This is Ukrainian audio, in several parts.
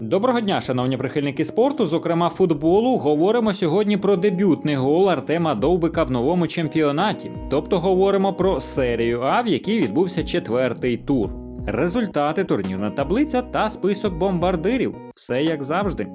Доброго дня, шановні прихильники спорту, зокрема футболу. Говоримо сьогодні про дебютний гол Артема Довбика в новому чемпіонаті. Тобто говоримо про серію А, в якій відбувся четвертий тур. Результати, турнірна таблиця та список бомбардирів. Все як завжди.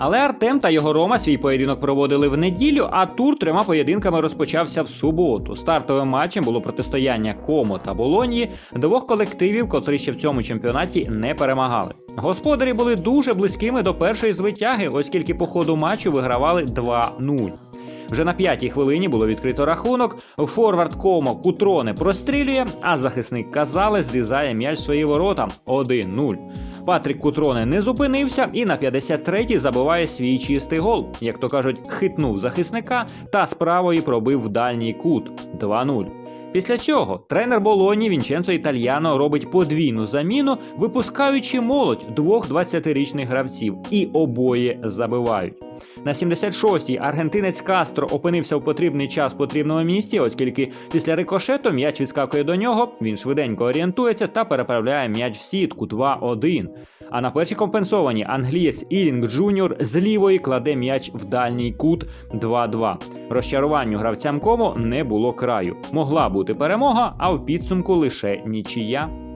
Але Артем та його Рома свій поєдинок проводили в неділю, а тур трьома поєдинками розпочався в суботу. Стартовим матчем було протистояння Комо та Болоньї, двох колективів, котрі ще в цьому чемпіонаті не перемагали. Господарі були дуже близькими до першої звитяги, оскільки по ходу матчу вигравали 2-0. Вже на п'ятій хвилині було відкрито рахунок. Форвард Комо Кутроне прострілює, а захисник Казале зрізає м'яч свої ворота 1-0. Патрік Кутроне не зупинився і на 53-й забиває свій чистий гол. Як то кажуть, хитнув захисника та з правої пробив дальній кут 2-0. Після чого тренер Болоні Вінченцо Італьяно робить подвійну заміну, випускаючи молодь двох 20-річних гравців, і обоє забивають. На 76-й аргентинець Кастро опинився в потрібний час в потрібному місці, оскільки після рикошету м'яч відскакує до нього. Він швиденько орієнтується та переправляє м'яч в сітку 2-1. А на першій компенсованій англієць Ілінг Джуніор з лівої кладе м'яч в дальній кут 2-2. Розчаруванню гравцям кому не було краю. Могла бути перемога, а в підсумку лише нічия.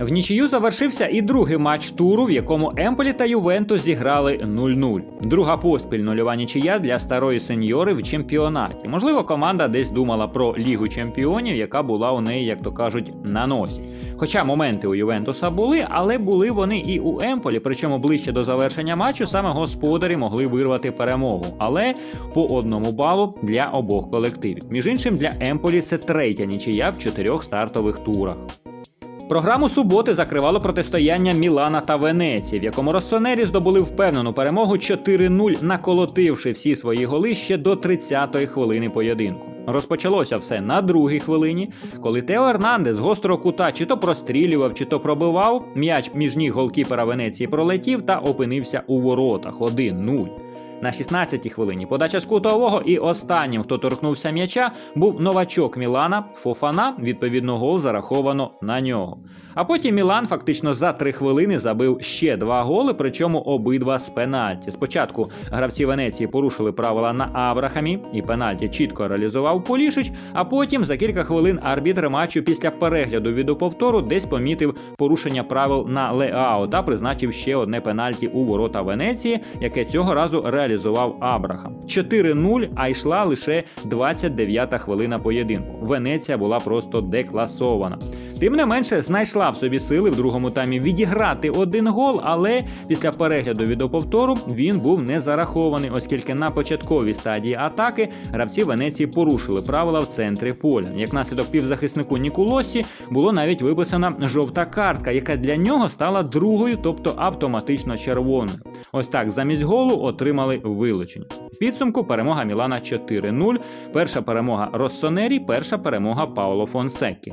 В нічию завершився і другий матч туру, в якому Емполі та Ювентус зіграли 0-0. Друга поспіль нульова нічия для старої сеньори в чемпіонаті. Можливо, команда десь думала про Лігу чемпіонів, яка була у неї, як то кажуть, на носі. Хоча моменти у Ювентуса були, але були вони і у Емполі, причому ближче до завершення матчу саме господарі могли вирвати перемогу, але по одному балу для обох колективів. Між іншим, для Емполі це третя нічия в чотирьох стартових турах. Програму суботи закривало протистояння Мілана та Венеції, в якому Россонері здобули впевнену перемогу 4-0, наколотивши всі свої голи ще до 30-ї хвилини поєдинку. Розпочалося все на другій хвилині, коли Тео Ернандес з гострого кута чи то прострілював, чи то пробивав. М'яч між ніг голкіпера Венеції пролетів та опинився у воротах 1-0. На 16-й хвилині подача з кутового і останнім, хто торкнувся м'яча, був новачок Мілана Фофана. Відповідно, гол зараховано на нього. А потім Мілан фактично за три хвилини забив ще два голи, причому обидва з пенальті. Спочатку гравці Венеції порушили правила на Абрахамі, і пенальті чітко реалізував Полішич. А потім за кілька хвилин арбітр матчу після перегляду відеоповтору десь помітив порушення правил на Леао та призначив ще одне пенальті у ворота Венеції, яке цього разу реалізував Абрахам. 4-0, а йшла лише 29-та хвилина поєдинку. Венеція була просто декласована. Тим не менше, знайшла в собі сили в другому таймі відіграти один гол, але після перегляду відеоповтору він був не зарахований, оскільки на початковій стадії атаки гравці Венеції порушили правила в центрі поля. Як наслідок півзахиснику Нікулосі було навіть виписана жовта картка, яка для нього стала другою, тобто автоматично червоною. Ось так замість голу отримали вилучення. В підсумку перемога Мілана 4-0. Перша перемога Россонері, перша перемога Пауло Фонсекі.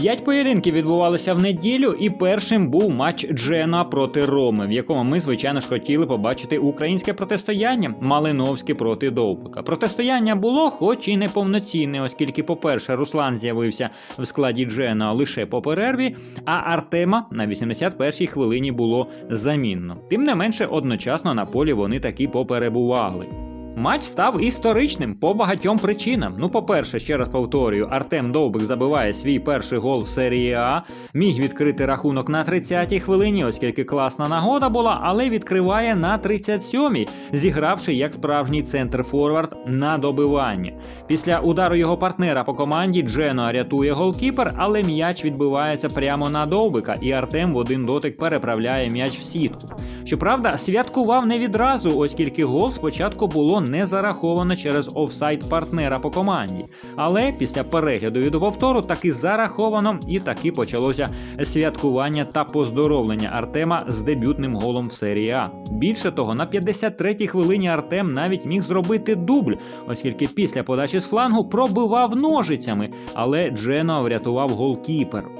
П'ять поєдинків відбувалося в неділю, і першим був матч Джена проти Роми, в якому ми, звичайно ж, хотіли побачити українське протистояння Малиновське проти Довбика. Протистояння було, хоч і не повноцінне, оскільки, по-перше, Руслан з'явився в складі Джена лише по перерві, а Артема на 81-й хвилині було замінно. Тим не менше, одночасно на полі вони таки поперебували. Матч став історичним по багатьом причинам. Ну, по-перше, ще раз повторюю, Артем Довбик забиває свій перший гол в серії А, міг відкрити рахунок на 30-й хвилині, оскільки класна нагода була, але відкриває на 37-й, зігравши як справжній центр форвард на добивання. Після удару його партнера по команді Джено рятує голкіпер, але м'яч відбивається прямо на Довбика, і Артем в один дотик переправляє м'яч в сітку. Щоправда, святкував не відразу, оскільки гол спочатку було не зараховано через офсайд партнера по команді. Але після перегляду від повтору таки зараховано і таки почалося святкування та поздоровлення Артема з дебютним голом в серії А. Більше того, на 53-й хвилині Артем навіть міг зробити дубль, оскільки після подачі з флангу пробивав ножицями, але Джено врятував голкіпер.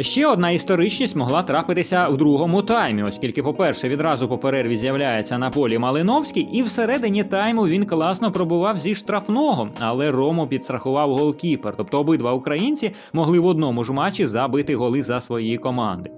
Ще одна історичність могла трапитися в другому таймі, оскільки, по-перше, відразу по перерві з'являється на полі Малиновський, і всередині тайму він класно пробував зі штрафного, але Рому підстрахував голкіпер. Тобто обидва українці могли в одному ж матчі забити голи за свої команди.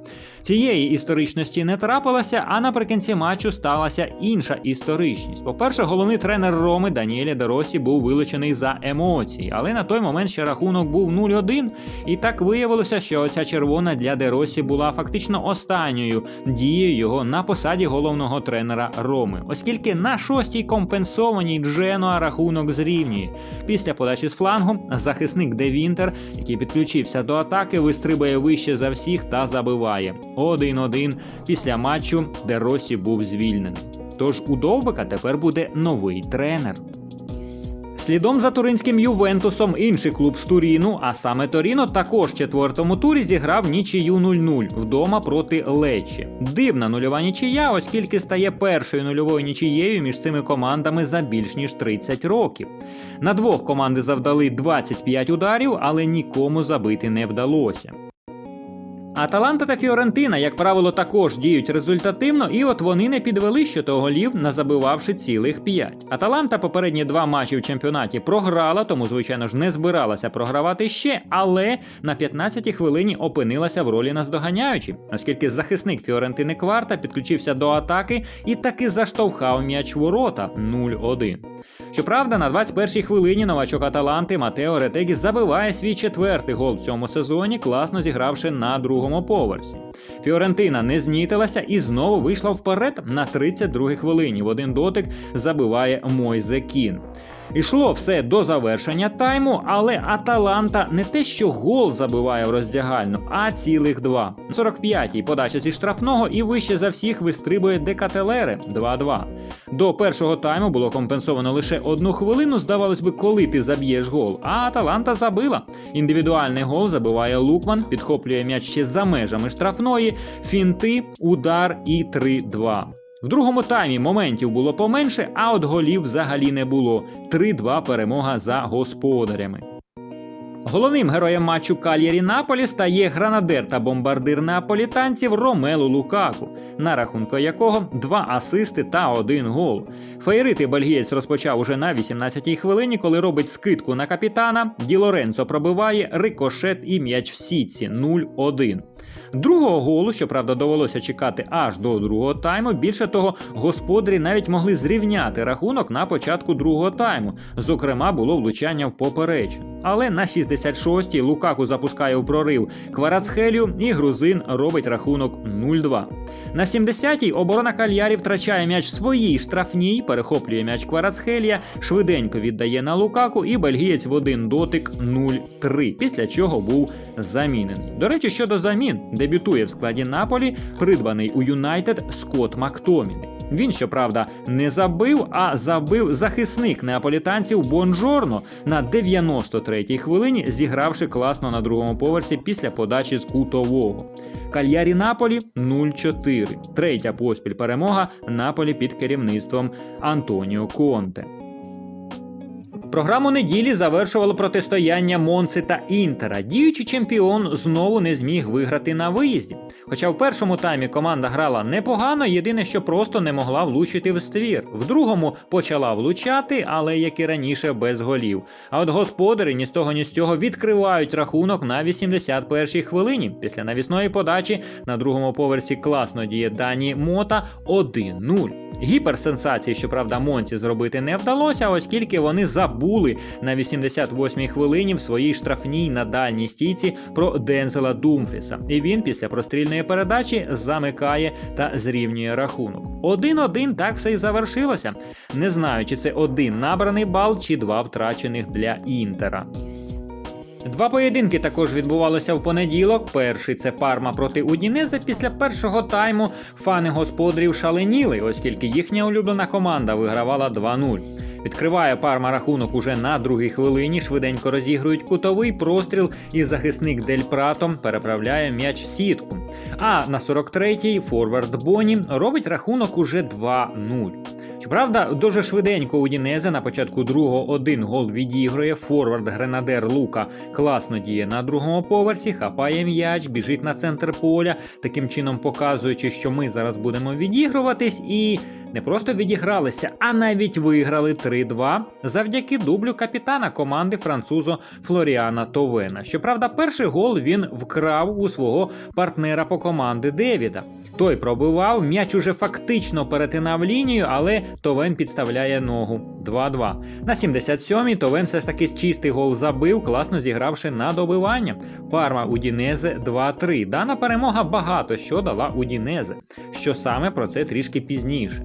Цієї історичності не трапилося, а наприкінці матчу сталася інша історичність. По-перше, головний тренер Роми Даніелі Доросі був вилучений за емоції, але на той момент ще рахунок був 0-1. І так виявилося, що оця червона для Деросі була фактично останньою дією його на посаді головного тренера Роми, оскільки на шостій компенсованій Дженуа рахунок зрівнює. Після подачі з флангу захисник Де Вінтер, який підключився до атаки, вистрибує вище за всіх та забиває. 1-1 після матчу, де Росі був звільнений. Тож у Довбика тепер буде новий тренер. Слідом за туринським Ювентусом інший клуб з Туріну, а саме Торіно, також в четвертому турі зіграв нічию 0-0 вдома проти Лечі. Дивна нульова нічия, оскільки стає першою нульовою нічією між цими командами за більш ніж 30 років. На двох команди завдали 25 ударів, але нікому забити не вдалося. Аталанта та Фіорентина, як правило, також діють результативно, і от вони не підвели щодо голів, назабивавши цілих 5. Аталанта попередні два матчі в чемпіонаті програла, тому, звичайно ж, не збиралася програвати ще, але на 15-й хвилині опинилася в ролі наздоганяючі, оскільки захисник Фіорентини Кварта підключився до атаки і таки заштовхав м'яч ворота 0-1. Щоправда, на 21-й хвилині новачок Аталанти Матео Ретегі забиває свій четвертий гол в цьому сезоні, класно зігравши на другому поверсі. Фіорентина не знітилася і знову вийшла вперед на 32-й хвилині. В один дотик забиває Мойзе Кін. Ішло все до завершення тайму, але Аталанта не те, що гол забиває в роздягальну, а цілих два. 45-й подача зі штрафного і вище за всіх вистрибує Декателери 2-2. До першого тайму було компенсовано лише одну хвилину. Здавалось би, коли ти заб'єш гол. А Аталанта забила. Індивідуальний гол забиває Лукман, підхоплює м'яч ще за межами штрафної, фінти, удар і 3-2. В другому таймі моментів було поменше, а от голів взагалі не було. 3-2 перемога за господарями. Головним героєм матчу Кальєрі Наполі стає гранадер та бомбардир неаполітанців Ромелу Лукаку, на рахунку якого два асисти та один гол. Фейрити бельгієць розпочав уже на 18-й хвилині, коли робить скидку на капітана. Ді Лоренцо пробиває рикошет і м'яч в сітці 0-1. Другого голу, щоправда, довелося чекати аж до другого тайму. Більше того, господарі навіть могли зрівняти рахунок на початку другого тайму. Зокрема, було влучання в поперечину. Але на 66-й Лукаку запускає у прорив Кварацхелю, і грузин робить рахунок 0-2. На 70-й оборона Кальярі втрачає м'яч в своїй штрафній, перехоплює м'яч Кварацхелія, швиденько віддає на Лукаку, і бельгієць в один дотик 0-3, після чого був замінений. До речі, щодо замін, дебютує в складі Наполі, придбаний у Юнайтед Скотт Мактоміни. Він, щоправда, не забив, а забив захисник неаполітанців Бонжорно на 93-й хвилині, зігравши класно на другому поверсі після подачі з кутового. Кальярі Наполі 0-4. Третя поспіль перемога Наполі під керівництвом Антоніо Конте. Програму неділі завершувало протистояння Монци та Інтера. Діючий чемпіон знову не зміг виграти на виїзді. Хоча в першому таймі команда грала непогано, єдине, що просто не могла влучити в ствір. В другому почала влучати, але як і раніше, без голів. А от господарі ні з того, ні з цього відкривають рахунок на 81-й хвилині. Після навісної подачі на другому поверсі класно діє Дані Мота 1-0. Гіперсенсації, щоправда, Монці зробити не вдалося, оскільки вони забули на 88-й хвилині в своїй штрафній на дальній стійці про Дензела Думфріса. І він після прострільної передачі замикає та зрівнює рахунок. 1-1 так все і завершилося. Не знаю, чи це один набраний бал, чи два втрачених для Інтера. Два поєдинки також відбувалися в понеділок. Перший це Парма проти Удінезе. Після першого тайму фани господарів шаленіли, оскільки їхня улюблена команда вигравала 2-0. Відкриває парма рахунок уже на другій хвилині. Швиденько розігрують кутовий простріл, і захисник Дель Прато переправляє м'яч в сітку. А на 43-й форвард Боні робить рахунок уже 2-0. Щоправда, дуже швиденько у Дінезе на початку другого один гол відігрує. Форвард Гренадер Лука класно діє на другому поверсі, хапає м'яч, біжить на центр поля, таким чином показуючи, що ми зараз будемо відігруватись, і не просто відігралися, а навіть виграли 3-2 завдяки дублю капітана команди французо Флоріана Товена. Щоправда, перший гол він вкрав у свого партнера по команди Девіда. Той пробивав, м'яч уже фактично перетинав лінію, але Товен підставляє ногу 2-2. На 77-й Товен все ж таки чистий гол забив, класно зігравши на добивання. Парма Удінезе 2-3. Дана перемога багато що дала Удінезе. Що саме про це трішки пізніше.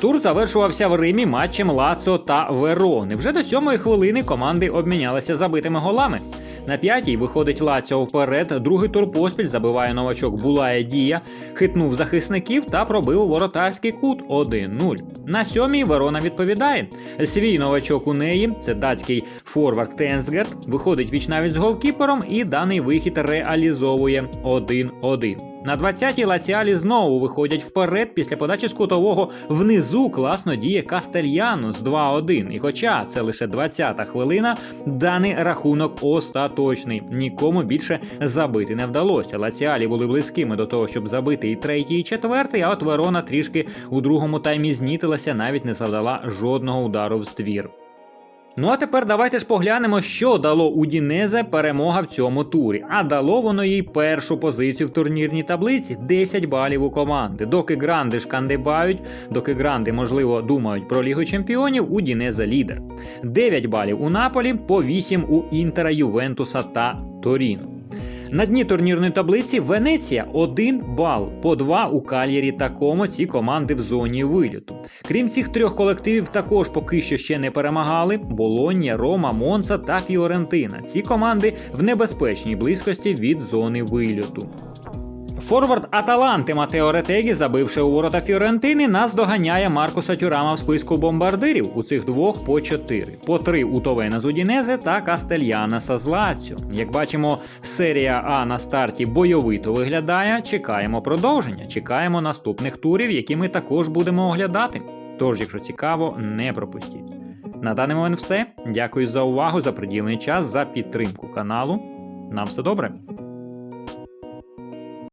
Тур завершувався в Римі матчем Лацо та Верони. Вже до сьомої хвилини команди обмінялися забитими голами. На п'ятій виходить Лаціо вперед. Другий тур поспіль забиває новачок Булая Дія, хитнув захисників та пробив воротарський кут 1-0. На сьомій Верона відповідає. Свій новачок у неї, це датський форвард Тенсгерт, виходить вічнавість з голкіпером і даний вихід реалізовує 1-1. На 20-й Лаціалі знову виходять вперед після подачі з кутового внизу класно діє Кастельяно з 2-1. І хоча це лише 20-та хвилина, даний рахунок остаточний. Нікому більше забити не вдалося. Лаціалі були близькими до того, щоб забити і третій, і четвертий, а от Верона трішки у другому таймі знітилася, навіть не завдала жодного удару в ствір. Ну а тепер давайте ж поглянемо, що дало Удінезе перемога в цьому турі. А дало воно їй першу позицію в турнірній таблиці 10 балів у команди. Доки гранди шкандибають, доки гранди, можливо, думають про Лігу Чемпіонів, Удінезе лідер. 9 балів у Наполі, по 8 у Інтера, Ювентуса та Торіно. На дні турнірної таблиці Венеція 1 бал, по 2 у Кальєрі та Комо ці команди в зоні виліту. Крім цих трьох колективів, також поки що ще не перемагали Болоння, Рома, Монца та Фіорентина. Ці команди в небезпечній близькості від зони вильоту. Форвард Аталанти Матео Ретегі, забивши у ворота Фіорентини, нас доганяє Маркуса Тюрама в списку бомбардирів. У цих двох по чотири. По три у Товена з Удінезе та Кастельянаса з Лаціо. Як бачимо, серія А на старті бойовито виглядає. Чекаємо продовження, чекаємо наступних турів, які ми також будемо оглядати. Тож, якщо цікаво, не пропустіть. На даний момент все. Дякую за увагу, за приділений час, за підтримку каналу. Нам все добре.